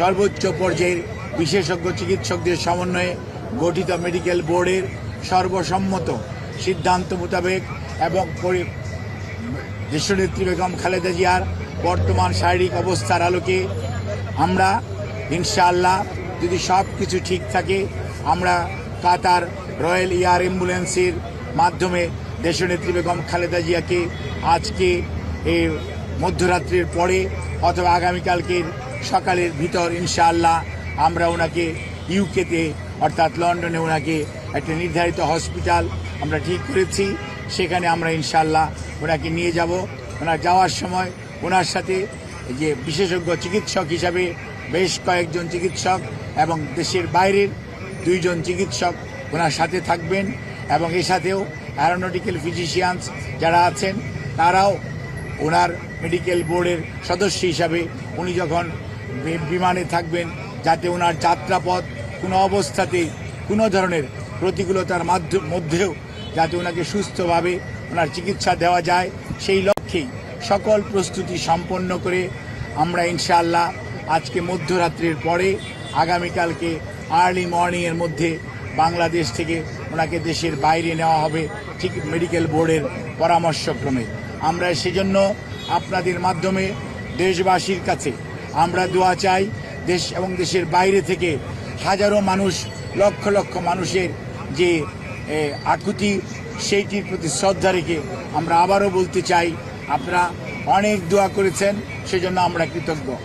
সর্বোচ্চ পর্যায়ের বিশেষজ্ঞ চিকিৎসকদের সমন্বয়ে গঠিত মেডিকেল বোর্ডের সর্বসম্মত সিদ্ধান্ত মোতাবেক এবং দেশনেত্রী বেগম খালেদা জিয়ার বর্তমান শারীরিক অবস্থার আলোকে আমরা, ইনশাআল্লাহ, যদি সব কিছু ঠিক থাকে, আমরা কাতার রয়্যাল এয়ার অ্যাম্বুলেন্সের মাধ্যমে দেশনেত্রী বেগম খালেদা জিয়াকে আজকে মধ্যরাত্রির পরে অথবা আগামীকালকের সকালের ভিতর, ইনশাআল্লাহ, আমরা ওনাকে ইউকেতে অর্থাৎ লন্ডনে ওনাকে একটা নির্ধারিত হসপিটাল আমরা ঠিক করেছি। সেখানে আমরা ইনশাআল্লাহ ওনাকে নিয়ে যাব। ওনার যাওয়ার সময় ওনার সাথে যে বিশেষজ্ঞ চিকিৎসক হিসাবে বেশ কয়েকজন চিকিৎসক এবং দেশের বাইরের দুইজন চিকিৎসক ওনার সাথে থাকবেন এবং এর সাথেও অ্যারোনটিক্যাল ফিজিশিয়ানস যারা আছেন, তারাও ওনার মেডিকেল বোর্ডের সদস্য হিসাবে উনি যখন বিমানে থাকবেন যাতে ওনার যাত্রাপথ কোনো অবস্থাতেই কোনো ধরনের প্রতিকূলতার মাধ্য- মধ্যেও যাতে ওনাকে সুস্থভাবে ওনার চিকিৎসা দেওয়া যায়। সেই লক্ষ্যেই সকল প্রস্তুতি সম্পন্ন করে আমরা ইনশাআল্লাহ আজকে মধ্যরাত্রির পরে আগামীকালকে আর্লি মর্নিংয়ের মধ্যে বাংলাদেশ থেকে ওনাকে দেশের বাইরে নেওয়া হবে ঠিক মেডিকেল বোর্ডের পরামর্শক্রমে। আমরা সেজন্য আপনাদের মাধ্যমে দেশবাসীর কাছে আমরা দোয়া চাই দেশ এবং দেশের বাইরে থেকে হাজারো মানুষ, লক্ষ লক্ষ মানুষের যে আকুতি, সেইটির প্রতি শ্রদ্ধা রেখে আমরা আবারও বলতে চাই, আপনারা অনেক দোয়া করেছেন, সেজন্য আমরা কৃতজ্ঞ।